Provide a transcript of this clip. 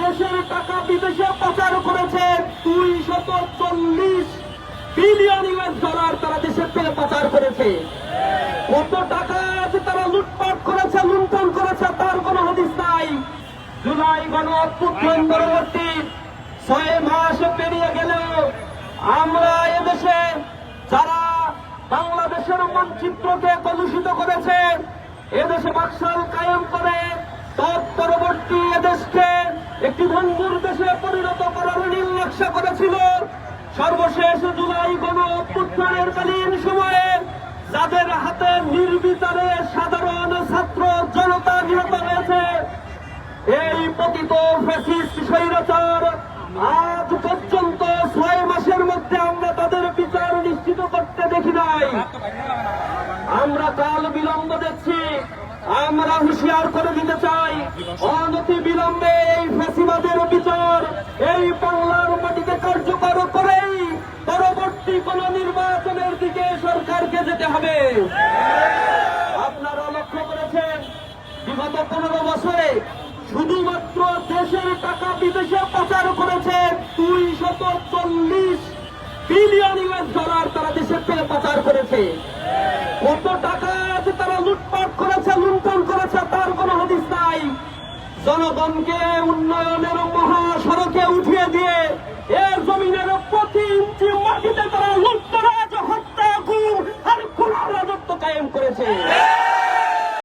দেশের টাকা বিদেশে পাচার করেছে দুই শত চল্লিশ বিলিয়ন ইউএস ডলার তারা দেশের থেকে পাচার করেছে। কত টাকা আছে তারা লুটপাট করেছে, লুণ্ঠন করেছে, তার কোনো হদিস নাই। জুলাই গণ পরবর্তী ছয় মাস পেরিয়ে গেলেও আমরা এদেশে যারা বাংলাদেশের মানচিত্রকে কলুষিত করেছে, এদেশে বাকশাল কায়েম করে একটি ভঙ্গুর দেশে পরিণত করার নীল নকশা করেছিল। সর্বশেষ জুলাই গণ অভ্যুত্থানের কালীন সময়ে যাদের হাতে নির্বিচারে সাধারণ ছাত্র জনতা নিহত হয়েছে, এই পতিত ফ্যাসিস্ট স্বৈরাচার আজ পর্যন্ত ছয় মাসের মধ্যে আমরা তাদের বিচার নিশ্চিত করতে দেখি নাই। আমরা কাল বিলম্ব দেখছি, আমরা হুঁশিয়ার করে দিতে চাই, অনতি বিলম্বে এই যেতে হবে। আপনারা লক্ষ্য করেছেন, বিগত পনেরো বছরে শুধুমাত্র দেশের টাকা বিদেশে পাচার করেছে দুই শত চল্লিশ বিলিয়ন ইউএস ডলার তারা দেশের থেকে পাচার করেছে। কত টাকা আছে তারা লুটপাট করেছে, লুণ্ঠন করেছে, তার কোনো হদিস নাই। জনগণকে উন্নয়ন করেছে